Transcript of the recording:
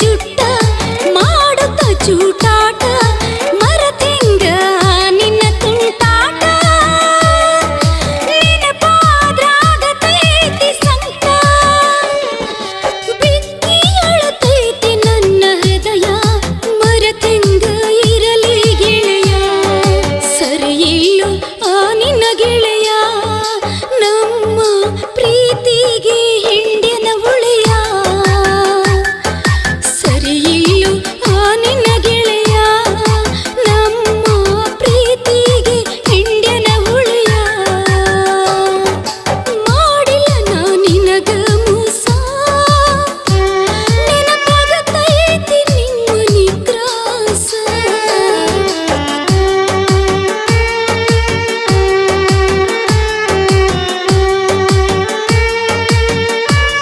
ಜುಟ್ಟ ಮಾಡುತ್ತ ಚೂಟಾಟ, ಮರತಿಂಗ ನಿನ್ನ ತುಂಟಾಟ. ನೆನಪಾದ್ರಾಗತೈತಿ ಸಂಕ ಬಿಕ್ಕಿ ಅಳತೈತಿ ನನ್ನ ಹೃದಯ, ಮರತಿಂಗ ಇರಲಿ ಗೆಳೆಯ. ಸರಿಯಿಲ್ಲೋ ಆ ನಿನ್ನ ಗೆಳೆಯ